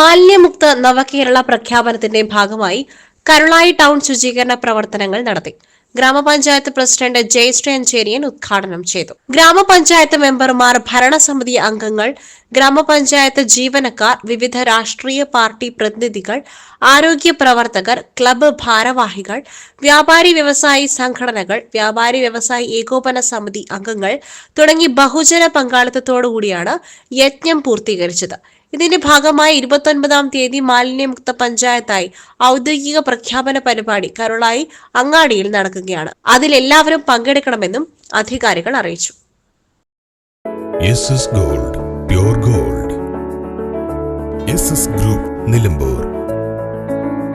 മാലിന്യമുക്ത നവകേരള പ്രഖ്യാപനത്തിന്റെ ഭാഗമായി കരുളായി ടൗൺ ശുചീകരണ പ്രവർത്തനങ്ങൾ നടത്തി. ഗ്രാമപഞ്ചായത്ത് പ്രസിഡന്റ് ജയശ്രീ അഞ്ചേരിയൻ ഉദ്ഘാടനം ചെയ്തു. ഗ്രാമപഞ്ചായത്ത് മെമ്പർമാർ ഭരണസമിതി അംഗങ്ങൾ ഗ്രാമപഞ്ചായത്ത് ജീവനക്കാർ വിവിധ രാഷ്ട്രീയ പാർട്ടി പ്രതിനിധികൾ ആരോഗ്യ പ്രവർത്തകർ ക്ലബ്ബ് ഭാരവാഹികൾ വ്യാപാരി വ്യവസായി സംഘടനകൾ വ്യാപാരി വ്യവസായി ഏകോപന സമിതി അംഗങ്ങൾ തുടങ്ങി ബഹുജന പങ്കാളിത്തത്തോടുകൂടിയാണ് യജ്ഞം പൂർത്തീകരിച്ചത്. ഇതിന്റെ ഭാഗമായി ഇരുപത്തൊൻപതാം തീയതി മാലിന്യമുക്ത പഞ്ചായത്തായി ഔദ്യോഗിക പ്രഖ്യാപന പരിപാടി കരുളായി അങ്ങാടിയിൽ നടക്കുകയാണ്. അതിൽ എല്ലാവരും പങ്കെടുക്കണമെന്നും അധികാരികൾ അറിയിച്ചു. Gold gold group Nilambur